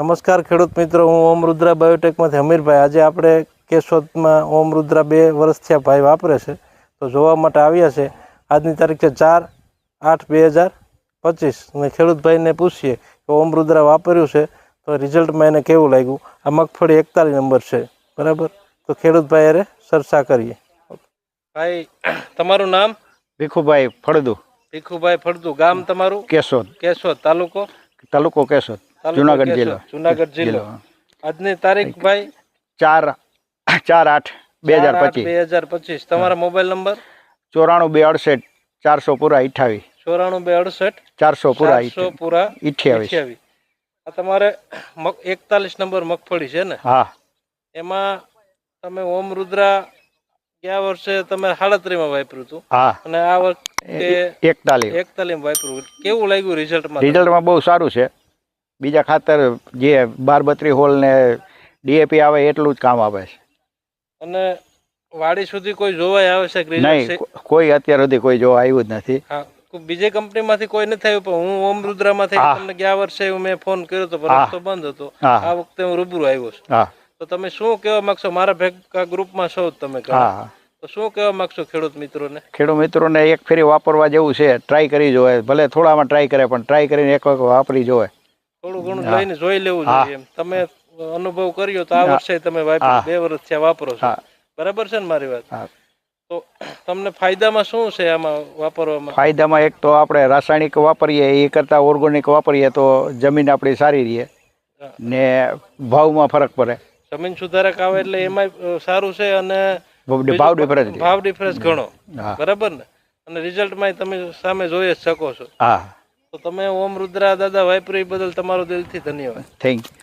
નમસ્કાર ખેડૂત મિત્રો હું ઓમ રુદ્રા બાયોટેકમાંથી હમીરભાઈ આજે આપણે કેશોદમાં ઓમ રુદ્રા બે વર્ષથી આ ભાઈ વાપરે છે તો જોવા માટે આવ્યા છે. આજની તારીખ છે ચાર આઠ બે હજાર પચીસ. અને ખેડૂતભાઈને પૂછીએ કે ઓમ રુદ્રા વાપર્યું છે તો રિઝલ્ટમાં એને કેવું લાગ્યું? આ મગફળી એકતાલીસ નંબર છે બરાબર? તો ખેડૂતભાઈ અરે ચર્ચા કરીએ. ભાઈ તમારું નામ? ભીખુભાઈ ફળદુ. ભીખુભાઈ ફળદુ. ગામ તમારું? કેશોદ. કેશોદ તાલુકો? તાલુકો કેશોદ. જુનાગઢ જિલ્લો. જુનાગઢ જિલ્લો આજની તારીખ ભાઈ? ચાર ચાર આઠ બે હજાર પચીસ. બે હજાર પચીસ. તમારા મોબાઈલ નંબર? ચોરાણું બે અડસઠ ચારસો પૂરા અઠાવીસ ચોરાણું બે અડસઠ ચારસો પૂરા ચારસો પૂરા અઠ્યાવીસ આ તમારે એકતાલીસ નંબર મગફળી છે ને? હા. એમાં તમે ઓમ રુદ્રા ગયા વર્ષે તમે સાડત્રીસમાં વાપર્યું હતું. હા. અને આ વર્ષે એકતાલીસ એકતાલીસ વાપર્યું. કેવું લાગ્યું રિઝલ્ટમાં રિઝલ્ટમાં બહુ સારું છે. બીજા ખાતર જે બાર બત્રી હોલ ને ડીએપી આવે એટલું જ કામ આવે છે. અને વાડી સુધી કોઈ જોવાય આવે છે નહીં કોઈ અત્યાર સુધી કોઈ જોવા આવ્યું જ નથી. બીજી કંપનીમાંથી કોઈ નથી આવ્યું પણ હું ઓમ રુદ્રામાંથી માંથી તમને ગયા વર્ષે મેં ફોન કર્યો હતો પણ રસ્તો બંધ હતો. આ વખતે હું રૂબરૂ આવ્યો છું. હા. તો તમે શું કહેવા માંગશો? મારા ભેગા ગ્રુપમાં છો તમે તો શું કહેવા માંગશો ખેડૂત મિત્રોને? ખેડૂત મિત્રોને એક ફેરી વાપરવા જેવું છે ટ્રાય કરી જોવે. ભલે થોડામાં ટ્રાય કરે પણ ટ્રાય કરીને એક વખત વાપરી જોવે. થોડું ઘણું. લઈને જોઈ લેવું જોઈએ એમ. તમે અનુભવ કર્યો તો આ વર્ષે તમે વાપરો બે વર્ષ થયા વાપરો છો. બરાબર છે ને મારી વાત? તો તમને ફાયદામાં શું છે આમાં વાપરવામાં? ફાયદામાં એક તો આપણે રાસાયણિક વાપરીએ એ કરતાં ઓર્ગોનિક વાપરીએ તો જમીન આપણી સારી રહે ને ભાવમાં ફરક પડે. જમીન સુધારક આવે એટલે એમાં સારું છે અને ભાવ ડિફરન્સ ભાવ ડિફરન્સ ઘણો. બરાબર ને? અને રિઝલ્ટમાં તમે સામે જોઈ જ શકો છો. હા. તો તમે ઓમ રુદ્રા દાદા વાપરી બદલ તમારો દિલથી ધન્યવાદ. Thank you